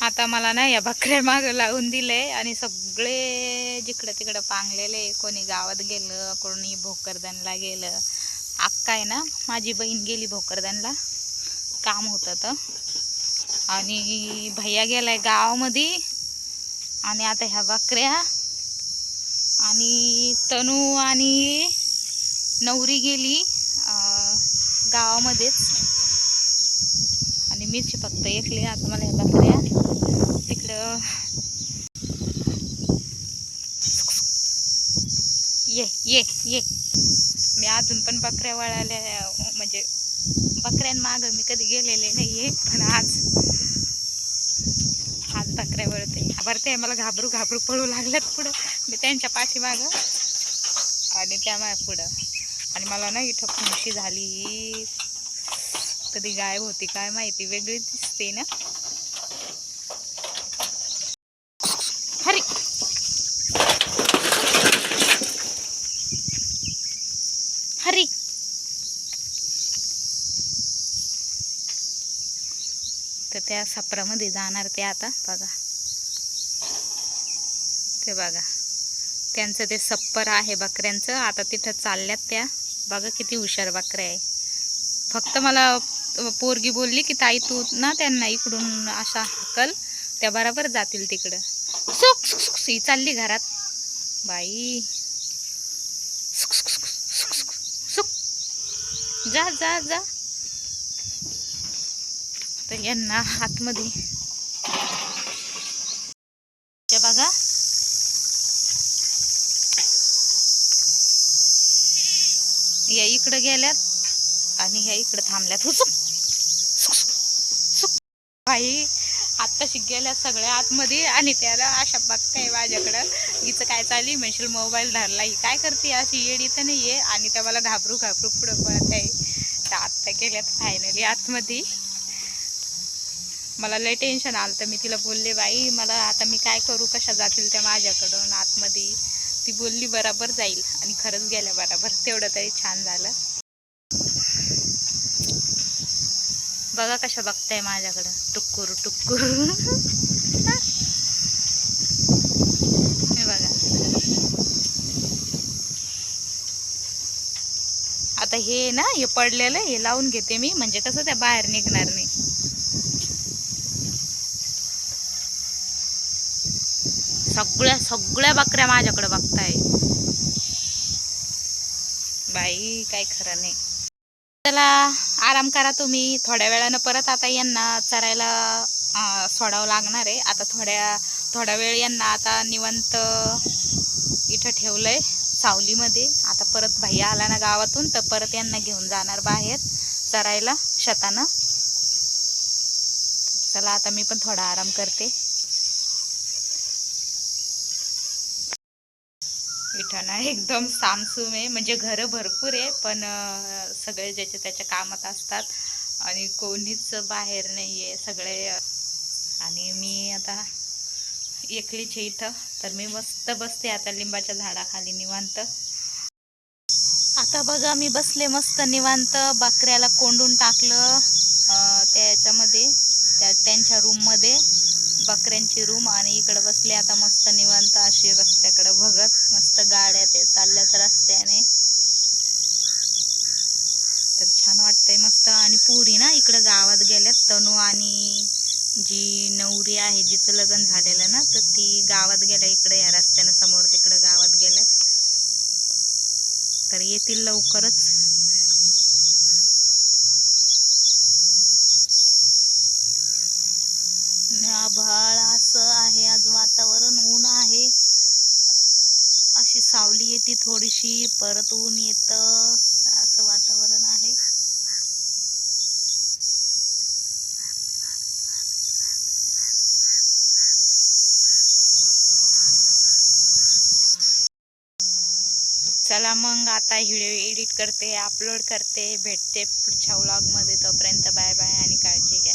आता मला ना या बकऱ्या माग लावून दिले आणि सगळे जिकडं तिकडं पांगलेले कोणी गावात गेलं कोणी भोकरदनला गेलं. अक्का आहे ना माझी बहीण गेली भोकरदनला. काम होतं तर आणि भैया गेलाय गावामध्ये. आणि आता ह्या बकऱ्या आणि तनू आणि नवरी गेली गावामध्येच. आणि मीच फक्त एकली आता मला ह्या बकऱ्या तिकडं ये ये ये. मी अजून पण बकऱ्या वळाल्या म्हणजे बकऱ्यांमाग मी कधी गेलेले नाही आहे पण आज आज बकऱ्या वळते भरते मला घाबरू घाबरू पळू लागल्यात पुढं. मी त्यांच्या पाठीमागं आणि त्या माझ्या पुढं. आणि मला ना इथं खुशी झाली. कधी गायब होती काय माहिती वेगळी दिसते ना. हरी. तर त्या सपरामध्ये जाणार ते आता बघा. ते बघा. त्यांचं ते सप्पर आहे बकऱ्यांचं. आता तिथं चालल्यात त्या. बघा किती हुशार बकऱ्या आहे. फक्त मला पोरगी बोलली की ताई तू ना त्यांना इकडून अशा हकल. त्या बरोबर जातील तिकडं. सुख सुख सुख. ही चालली घरात. बाई सुक सुक सुक सुक सुक सुक जा जा जा. तर यांना आतमध्ये बघा. या इकडं गेल्यात आणि ह्या इकडं थांबल्यात. हुसुक सुक सुक सुक बाई. तशी गेल्या सगळ्या आतमध्ये आणि त्याला अशा बघताय माझ्याकडं. हिचं काय चालली? म्हणशील मोबाईल धरला. ही काय करते? अशी येड तर नाही आहे आणि त्या मला घाबरू घाबरू पुढं पळत आहे तर आत्ता गेल्यात फायनली आतमध्ये. मला लय टेन्शन आलं तर मी तिला बोलले बाई मला आता मी काय करू? कशा जातील त्या माझ्याकडून आतमध्ये? ती बोलली बराबर जाईल. आणि खरंच गेल्या बराबर. तेवढं तरी छान झालं. बघा कशा बघताय माझ्याकडं. टुक्कुर टुक्कुर. हे बघा. आता हे ना हे पडलेलं हे लावून घेते मी. म्हणजे कसं त्या बाहेर निघणार नाही. सगळ्या सगळ्या बकऱ्या माझ्याकडे बघताय. बाई काय खरं नाही. चला. आराम करा तुम्ही. थोड्या वेळानं परत आता यांना चरायला सोडावं लागणार आहे. आता थोड्या थोडा वेळ यांना आता निवंत इथं ठेवलंय सावलीमध्ये. आता परत भैया आला ना गावातून तर परत यांना घेऊन जाणार बाहेर चरायला शेतानं. चला आता मी पण थोडा आराम करते. इथं ना एकदम सामसूम आहे. म्हणजे घरं भरपूर आहे पण सगळे ज्याच्या त्याच्या कामात असतात आणि कोणीच बाहेर नाही आहे सगळे. आणि मी आता एकलीच आहे इथं. तर मी मस्त बसते आता लिंबाच्या झाडाखाली निवांत. आता बघा मी बसले मस्त निवांत. बकऱ्याला कोंडून टाकलं त्या याच्यामध्ये त्या त्यांच्या रूममध्ये. बकऱ्यांची रूम आणि इकडं बसले आता मस्त निवांत अशी रस्त्याकडं बघत मस्त गा ते चालल्यात रस्त्याने तर छान वाटतंय मस्त आणि पुरी ना इकडं गावात गेल्यात तनू आणि जी नवरी आहे जिचं लग्न झालेलं ना तर ती गावात गेल्या इकडे या रस्त्यानं समोर तिकडं गावात गेल्यात. तर येतील लवकरच. आभाळ असं आहे आज वातावरण ऊन आहे. अशी सावली येते थोडीशी परत ऊन येतं असं वातावरण आहे चला मग आता व्हिडिओ एडिट करते अपलोड करते भेटते पुढच्या व्लॉगमध्ये तोपर्यंत बाय बाय आणि काळजी घ्या.